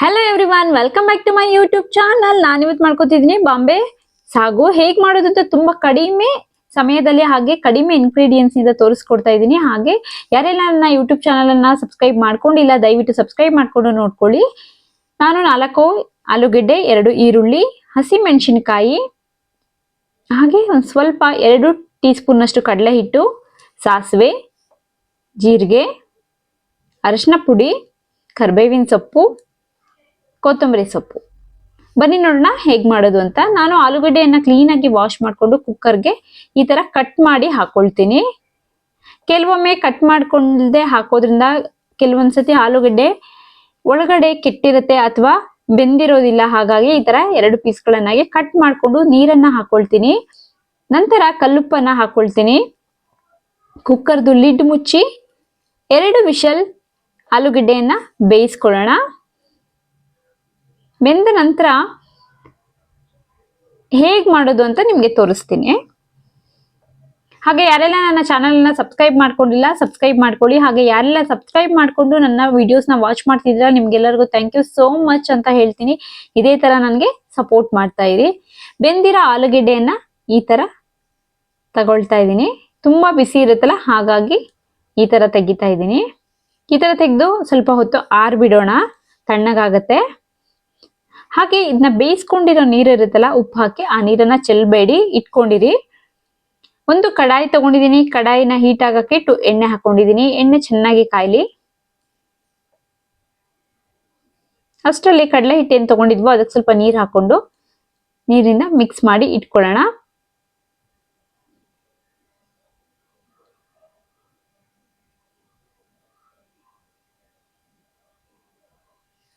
Hello everyone welcome back to my YouTube channel ನಾನು ಇವತ್ತು ಮಾಡ್ಕೋತಿದ್ದೀನಿ ಬಾಂಬೆ. ಸಾಗು ಹೇಗೆ ಮಾಡೋದು ಅಂತ ತುಂಬಾ ಕಡಿಮೆ ಸಮಯದಲ್ಲಿ ಹಾಗೆ ಕಡಿಮೆ ಇಂಗ್ರೀಡಿಯೆಂಟ್ಸ್ನಿಂದ ತೋರಿಸ್ಕೊಡ್ತಾ ಇದ್ದೀನಿ ಹಾಗೆ ಯಾರೆಲ್ಲ ನನ್ನ ಯೂಟ್ಯೂಬ್ ಚಾನಲ್ ಅನ್ನ ಸಬ್ಸ್ಕ್ರೈಬ್ ಮಾಡ್ಕೊಂಡಿಲ್ಲ, ದಯವಿಟ್ಟು ಸಬ್ಸ್ಕ್ರೈಬ್ ಮಾಡಿಕೊಂಡು ನೋಡ್ಕೊಳ್ಳಿ. ನಾನು ನಾಲ್ಕು, ಆಲೂಗೆಡ್ಡೆ, ಎರಡು ಈರುಳ್ಳಿ, ಹಸಿ ಮೆಣಸಿನಕಾಯಿ, ಹಾಗೆ ಒಂದು ಸ್ವಲ್ಪ ಎರಡು ಟೀ ಸ್ಪೂನ್ನಷ್ಟು ಕಡಲೆ ಹಿಟ್ಟು ಸಾಸಿವೆ, ಜೀರಿಗೆ, ಅರಶಿನ ಪುಡಿ, ಕರ್ಬೇವಿನ ಸೊಪ್ಪು ಕೊತ್ತಂಬರಿ ಸೊಪ್ಪು. ಬನ್ನಿ ನೋಡೋಣ ಹೇಗೆ ಮಾಡೋದು ಅಂತ. ನಾನು ಆಲೂಗಡ್ಡೆಯನ್ನು ಕ್ಲೀನಾಗಿ ವಾಶ್ ಮಾಡಿಕೊಂಡು ಕುಕ್ಕರ್ಗೆ ಈ ಥರ ಕಟ್ ಮಾಡಿ ಹಾಕೊಳ್ತೀನಿ. ಕೆಲವೊಮ್ಮೆ ಕಟ್ ಮಾಡ್ಕೊಂಡೇ ಹಾಕೋದ್ರಿಂದ ಕೆಲವೊಂದ್ಸತಿ ಆಲೂಗಡ್ಡೆ ಒಳಗಡೆ ಕೆಟ್ಟಿರುತ್ತೆ ಅಥವಾ ಬೆಂದಿರೋದಿಲ್ಲ. ಹಾಗಾಗಿ ಈ ತರ ಎರಡು ಪೀಸ್ಗಳನ್ನಾಗಿ ಕಟ್ ಮಾಡಿಕೊಂಡು ನೀರನ್ನ ಹಾಕೊಳ್ತೀನಿ. ನಂತರ ಕಲ್ಲುಪ್ಪನ್ನ ಹಾಕೊಳ್ತೀನಿ. ಕುಕ್ಕರ್ದು ಲಿಡ್ ಮುಚ್ಚಿ ಎರಡು ವಿಷಲ್ ಆಲೂಗಡ್ಡೆಯನ್ನ ಬೇಯಿಸ್ಕೊಳ್ಳೋಣ. ಬೆಂದ ನಂತರ ಹೇಗ್ ಮಾಡೋದು ಅಂತ ನಿಮ್ಗೆ ತೋರಿಸ್ತೀನಿ. ಹಾಗೆ ಯಾರೆಲ್ಲ ನನ್ನ ಚಾನಲ್ನ ಸಬ್ಸ್ಕ್ರೈಬ್ ಮಾಡ್ಕೊಂಡಿಲ್ಲ ಸಬ್ಸ್ಕ್ರೈಬ್ ಮಾಡ್ಕೊಳ್ಳಿ. ಹಾಗೆ ಯಾರೆಲ್ಲ ಸಬ್ಸ್ಕ್ರೈಬ್ ಮಾಡ್ಕೊಂಡು ನನ್ನ ವಿಡಿಯೋಸ್ನ ವಾಚ್ ಮಾಡ್ತಿದ್ದೀರಾ, ನಿಮ್ಗೆಲ್ಲರಿಗೂ ಥ್ಯಾಂಕ್ ಯು ಸೋ ಮಚ್ ಅಂತ ಹೇಳ್ತೀನಿ. ಇದೇ ತರ ನನಗೆ ಸಪೋರ್ಟ್ ಮಾಡ್ತಾ ಇರಿ. ಬೆಂದಿರೋ ಆಲೂಗೆಡ್ಡೆಯನ್ನ ಈ ತರ ತಗೊಳ್ತಾ ಇದ್ದೀನಿ. ತುಂಬಾ ಬಿಸಿ ಇರುತ್ತಲ್ಲ, ಹಾಗಾಗಿ ಈ ತರ ತೆಗಿತಾ ಇದ್ದೀನಿ. ಈ ತರ ತೆಗೆದು ಸ್ವಲ್ಪ ಹೊತ್ತು ಆರು ಬಿಡೋಣ ತಣ್ಣಗಾಗತ್ತೆ. ಹಾಗೆ ಇದನ್ನ ಬೇಯಿಸ್ಕೊಂಡಿರೋ ನೀರು ಇರುತ್ತಲ್ಲ, ಉಪ್ಪು ಹಾಕಿ ಆ ನೀರನ್ನ ಚೆಲ್ಬೇಡಿ, ಇಟ್ಕೊಂಡಿರಿ. ಒಂದು ಕಡಾಯಿ ತಗೊಂಡಿದ್ದೀನಿ ಕಡಾಯಿನ ಹೀಟ್ ಆಗಕ್ಕೆ ಟು ಎಣ್ಣೆ ಹಾಕೊಂಡಿದ್ದೀನಿ ಎಣ್ಣೆ ಚೆನ್ನಾಗಿ ಕಾಯ್ಲಿ. ಅಷ್ಟರಲ್ಲಿ ಕಡಲೆ ಹಿಟ್ಟು ಏನ್ ತಗೊಂಡಿದ್ವೋ, ಅದಕ್ಕೆ ಸ್ವಲ್ಪ ನೀರು ಹಾಕೊಂಡು ನೀರಿಂದ ಮಿಕ್ಸ್ ಮಾಡಿ ಇಟ್ಕೊಳ್ಳೋಣ.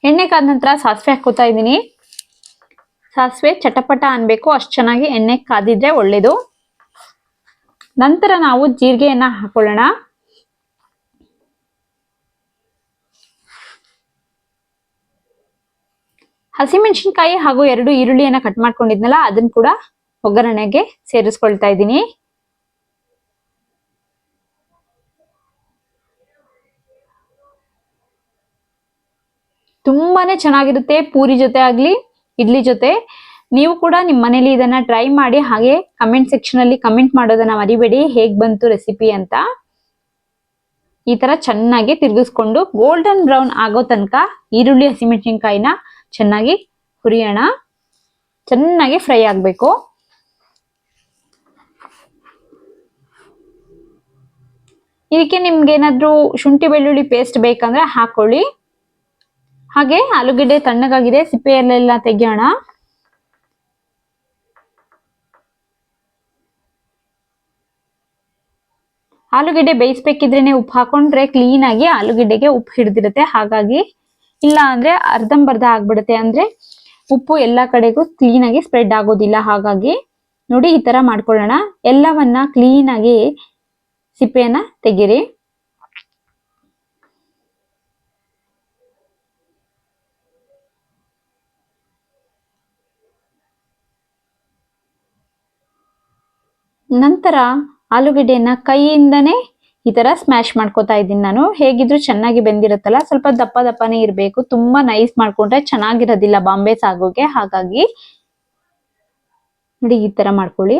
ಎಣ್ಣೆ ಕಾದ ನಂತರ ಸಾಸಿವೆ ಹಾಕೋತಾ ಇದ್ದೀನಿ. ಸಾಸಿವೆ ಚಟಪಟ ಅನ್ಬೇಕು, ಅಷ್ಟು ಚೆನ್ನಾಗಿ ಎಣ್ಣೆ ಕಾದಿದ್ರೆ ಒಳ್ಳೇದು. ನಂತರ ನಾವು ಜೀರಿಗೆಯನ್ನ ಹಾಕೊಳ್ಳೋಣ. ಹಸಿಮೆಣಸಿನ್ಕಾಯಿ ಹಾಗೂ ಎರಡು ಈರುಳ್ಳಿಯನ್ನ ಕಟ್ ಮಾಡ್ಕೊಂಡಿದ್ನಲ್ಲ ಅದನ್ನ ಕೂಡ ಒಗ್ಗರಣೆಗೆ ಸೇರಿಸ್ಕೊಳ್ತಾ ಇದ್ದೀನಿ. ತುಂಬಾನೇ ಚೆನ್ನಾಗಿರುತ್ತೆ. ಪೂರಿ ಜೊತೆ ಆಗ್ಲಿ, ಇಡ್ಲಿ ಜೊತೆ. ನೀವು ಕೂಡ ನಿಮ್ಮ ಮನೇಲಿ ಇದನ್ನ ಟ್ರೈ ಮಾಡಿ, ಹಾಗೆ ಕಮೆಂಟ್ ಸೆಕ್ಷನ್ ಅಲ್ಲಿ ಕಮೆಂಟ್ ಮಾಡೋದನ್ನ ಮರಿಬೇಡಿ. ಹೇಗ್ ಬಂತು ರೆಸಿಪಿ ಅಂತ. ಈ ತರ ಚೆನ್ನಾಗಿ ತಿರುಗಿಸ್ಕೊಂಡು ಗೋಲ್ಡನ್ ಬ್ರೌನ್ ಆಗೋ ತನಕ ಈರುಳ್ಳಿ, ಹಸಿಮೆಣಸಿನ್ಕಾಯಿನ ಚೆನ್ನಾಗಿ ಹುರಿಯೋಣ. ಚೆನ್ನಾಗಿ ಫ್ರೈ ಆಗಬೇಕು. ಇದಕ್ಕೆ ನಿಮ್ಗೆ ಏನಾದ್ರೂ ಶುಂಠಿ ಬೆಳ್ಳುಳ್ಳಿ ಪೇಸ್ಟ್ ಬೇಕಂದ್ರೆ ಹಾಕೊಳ್ಳಿ. ಹಾಗೆ ಆಲೂಗಡ್ಡೆ ತಣ್ಣಗಾಗಿದೆ, ಸಿಪ್ಪೆಯಲ್ಲೆಲ್ಲ ತೆಗೆಯೋಣ. ಆಲೂಗಡ್ಡೆ ಬೇಯಿಸ್ಬೇಕಿದ್ರೇನೆ ಉಪ್ಪು ಹಾಕೊಂಡ್ರೆ ಕ್ಲೀನ್ ಆಗಿ ಆಲೂಗಡ್ಡೆಗೆ ಉಪ್ಪು ಹಿಡಿದಿರುತ್ತೆ. ಹಾಗಾಗಿ ಇಲ್ಲ ಅಂದ್ರೆ ಅರ್ಧಂಬರ್ಧ ಆಗ್ಬಿಡುತ್ತೆ ಅಂದ್ರೆ ಉಪ್ಪು ಎಲ್ಲ ಕಡೆಗೂ ಕ್ಲೀನ್ ಆಗಿ ಸ್ಪ್ರೆಡ್ ಆಗೋದಿಲ್ಲ. ಹಾಗಾಗಿ ನೋಡಿ ಈ ತರ ಮಾಡ್ಕೊಳ್ಳೋಣ. ಎಲ್ಲವನ್ನ ಕ್ಲೀನ್ ಆಗಿ ಸಿಪ್ಪೆಯನ್ನ ತೆಗೀರಿ. ನಂತರ ಆಲೂಗಡ್ಡೆಯನ್ನ ಕೈಯಿಂದನೇ ಈ ತರ ಸ್ಮ್ಯಾಶ್ ಮಾಡ್ಕೋತಾ ಇದ್ದೀನಿ ನಾನು. ಹೇಗಿದ್ರು ಚೆನ್ನಾಗಿ ಬೆಂದಿರುತ್ತಲ್ಲ, ಸ್ವಲ್ಪ ದಪ್ಪ ದಪ್ಪನೇ ಇರಬೇಕು. ತುಂಬಾ ನೈಸ್ ಮಾಡ್ಕೊಂಡ್ರೆ ಚೆನ್ನಾಗಿರೋದಿಲ್ಲ ಬಾಂಬೆ ಸಾಗೋಕೆ. ಹಾಗಾಗಿ ನೋಡಿ ಈ ತರ ಮಾಡ್ಕೊಳ್ಳಿ.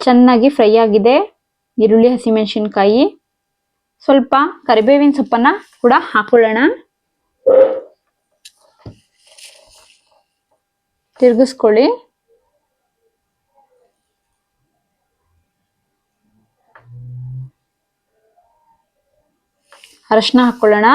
ಚೆನ್ನಾಗಿ ಫ್ರೈ ಆಗಿದೆ. ಈರುಳ್ಳಿ, ಹಸಿಮೆಣಸಿನ್ಕಾಯಿ. ಸ್ವಲ್ಪ ಕರಿಬೇವಿನ ಸೊಪ್ಪನ್ನ ಕೂಡ ಹಾಕೊಳ್ಳೋಣ. ತಿರುಗಿಸ್ಕೊಳ್ಳಿ. ಅರಶಿನ ಹಾಕೊಳ್ಳೋಣ.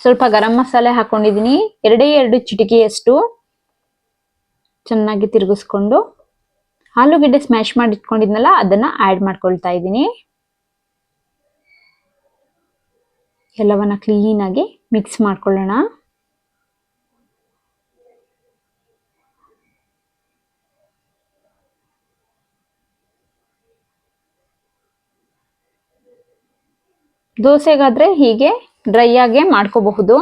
ಸ್ವಲ್ಪ ಗರಂ ಮಸಾಲೆ ಹಾಕೊಂಡಿದ್ದೀನಿ ಎರಡೇ ಎರಡು ಚಿಟಿಕೆಯಷ್ಟು ಚೆನ್ನಾಗಿ ತಿರುಗಿಸ್ಕೊಂಡು ಆಲೂಗಡ್ಡೆ ಸ್ಮ್ಯಾಶ್ ಮಾಡಿ ಇಟ್ಕೊಂಡಿದ್ನಲ್ಲ ಅದನ್ನು ಆ್ಯಡ್ ಮಾಡ್ಕೊಳ್ತಾ ಇದ್ದೀನಿ ಎಲ್ಲವನ್ನ ಕ್ಲೀನಾಗಿ ಮಿಕ್ಸ್ ಮಾಡ್ಕೊಳ್ಳೋಣ. ದೋಸೆಗಾದರೆ ಹೀಗೆ ಡ್ರೈ ಆಗೇ ಮಾಡ್ಕೋಬಹುದು.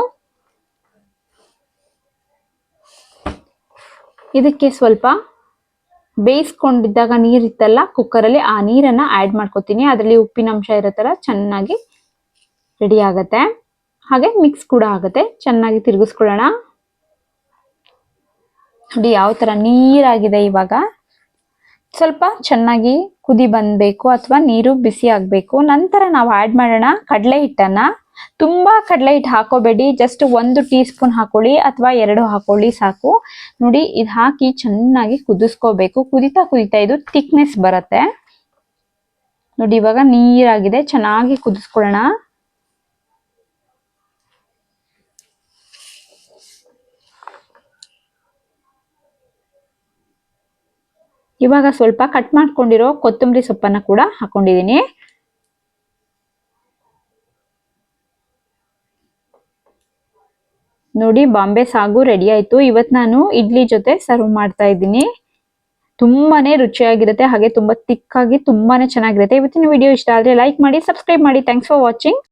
ಇದಕ್ಕೆ ಸ್ವಲ್ಪ ಬೇಯಿಸ್ಕೊಂಡಿದ್ದಾಗ ನೀರಿತ್ತಲ್ಲ ಕುಕ್ಕರಲ್ಲಿ ಆ ನೀರನ್ನ ಆ್ಯಡ್ ಮಾಡ್ಕೊತೀನಿ. ಅದರಲ್ಲಿ ಉಪ್ಪಿನ ಅಂಶ ಥರ ಚೆನ್ನಾಗಿ ರೆಡಿ ಆಗುತ್ತೆ. ಹಾಗೆ ಮಿಕ್ಸ್ ಕೂಡ ಆಗುತ್ತೆ. ಚೆನ್ನಾಗಿ ತಿರುಗಿಸ್ಕೊಳ್ಳೋಣ. ನೋಡಿ ಯಾವ ಥರ ನೀರಾಗಿದೆ ಇವಾಗ. ಸ್ವಲ್ಪ ಚೆನ್ನಾಗಿ ಕುದಿ ಬಂದಬೇಕು ಅಥವಾ ನೀರು ಬಿಸಿ ಆಗಬೇಕು. ನಂತರ ನಾವು ಆ್ಯಡ್ ಮಾಡೋಣ ಕಡಲೆ ಹಿಟ್ಟನ್ನು. ತುಂಬ ಕಡಲೆ ಹಿಟ್ಟು ಹಾಕೋಬೇಡಿ. ಜಸ್ಟ್ ಒಂದು ಟೀ ಸ್ಪೂನ್ ಹಾಕೊಳ್ಳಿ ಅಥವಾ ಎರಡು ಹಾಕೊಳ್ಳಿ ಸಾಕು. ನೋಡಿ, ಇದು ಹಾಕಿ ಚೆನ್ನಾಗಿ ಕುದಿಸ್ಕೋಬೇಕು. ಕುದಿತಾ ಕುದಿತಾ ಇದು ಥಿಕ್ನೆಸ್ ಬರುತ್ತೆ. ನೋಡಿ, ಇವಾಗ ನೀರಾಗಿದೆ. ಚೆನ್ನಾಗಿ ಕುದಿಸ್ಕೊಳ್ಳೋಣ. ಇವಾಗ ಸ್ವಲ್ಪ ಕಟ್ ಮಾಡ್ಕೊಂಡಿರೋ ಕೊತ್ತಂಬರಿ ಸೊಪ್ಪನ್ನ ಕೂಡ ಹಾಕೊಂಡಿದ್ದೀನಿ. ನೋಡಿ, ಬಾಂಬೆ ಸಾಗು ರೆಡಿ ಆಯ್ತು. ಇವತ್ತು ನಾನು ಇಡ್ಲಿ ಜೊತೆ ಸರ್ವ್ ಮಾಡ್ತಾ ಇದ್ದೀನಿ. ತುಂಬಾನೇ ರುಚಿಯಾಗಿರುತ್ತೆ, ಹಾಗೆ ತುಂಬಾ ತಿಕ್ಕಾಗಿ ತುಂಬಾನೇ ಚೆನ್ನಾಗಿರುತ್ತೆ. ಇವತ್ತಿನ ವಿಡಿಯೋ ಇಷ್ಟ ಆದ್ರೆ ಲೈಕ್ ಮಾಡಿ ಸಬ್ಸ್ಕ್ರೈಬ್ ಮಾಡಿ. Thanks for watching